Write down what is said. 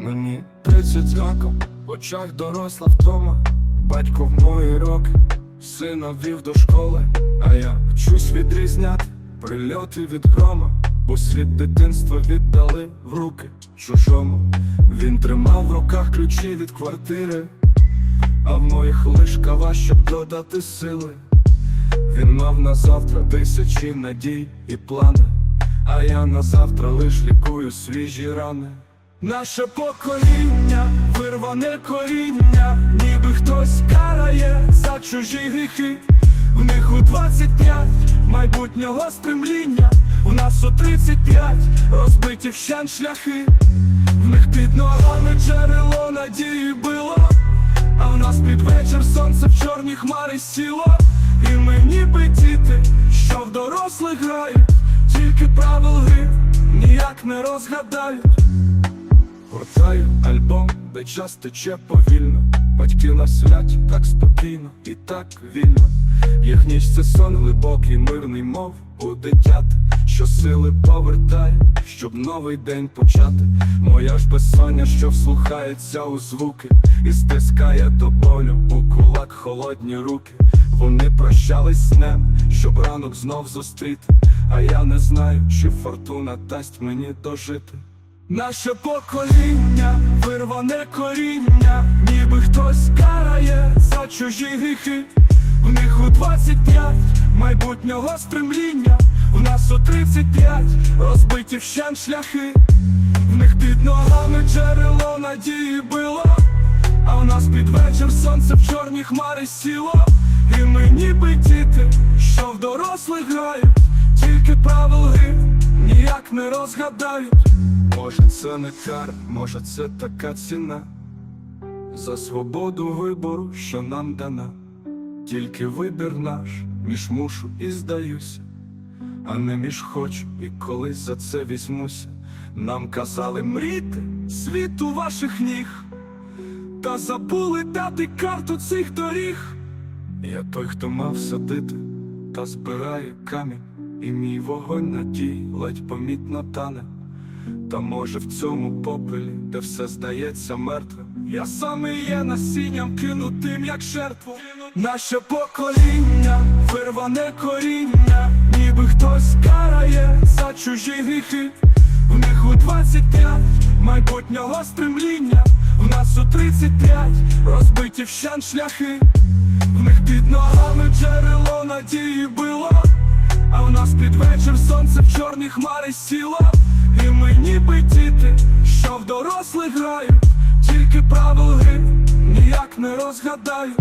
Мені 30 роком, в очах доросла втома, батько в мої роки, сина вів до школи, а я вчусь відрізняти прильоти від грома, бо світ дитинства віддали в руки чужому. Він тримав в руках ключі від квартири, а в моїх лиш кава, щоб додати сили. Він мав на завтра тисячі надій і плани, а я на завтра лиш лікую свіжі рани. Наше покоління, вирване коріння, ніби хтось карає за чужі гріхи. В них у 25 майбутнього стремління, у нас у 35 розбиті вщент шляхи. В них під ногами джерело надії било, а в нас під вечір сонце в чорні хмари сіло. І ми ніби діти, що в дорослих грають, тільки правил гри ніяк не розгадають. Гортаю альбом, де час тече повільно, батьки на святі так спокійно і так вільно. Їх ніч це сон глибокий, мирний, мов у дитят, що сили повертає, щоб новий день почати. Моя ж безсоння, що вслухається у звуки, і стискає до болю у кулак холодні руки. Вони прощались з днем, щоб ранок знов зустріти. А я не знаю, чи фортуна дасть мені дожити. Наше покоління, вирване коріння, ніби хтось карає за чужі гріхи. В них у 25 майбутнього стремління, у нас у 35 розбиті вщент шляхи. В них під ногами джерело надії било, а у нас під вечір сонце в чорні хмари сіло. І ми ніби діти, що в дорослих грають, тільки правил гри ніяк не розгадають. Може це не кар, може це така ціна. За свободу вибору, що нам дана. Тільки вибір наш, між мушу і здаюся. А не між хочу і колись за це візьмуся. Нам казали мрійте світ у ваших ніг. Та забули дати карту цих доріг. Я той, хто мав садити, та збирає камінь І мій вогонь надій ледь помітно тане та може в цьому попелі, де все здається мертвим. Я саме є насінням кинутим, як жертву. Наше покоління, вирване коріння, ніби хтось карає за чужі гріхи. В них у 25 майбутнього стремління, в нас у 35 розбиті вщент шляхи. В них під ногами джерело надії било, а в нас під вечір сонце в чорні хмари сіло. І ми ніби діти, що в дорослих грають, тільки правил гри ніяк не розгадають.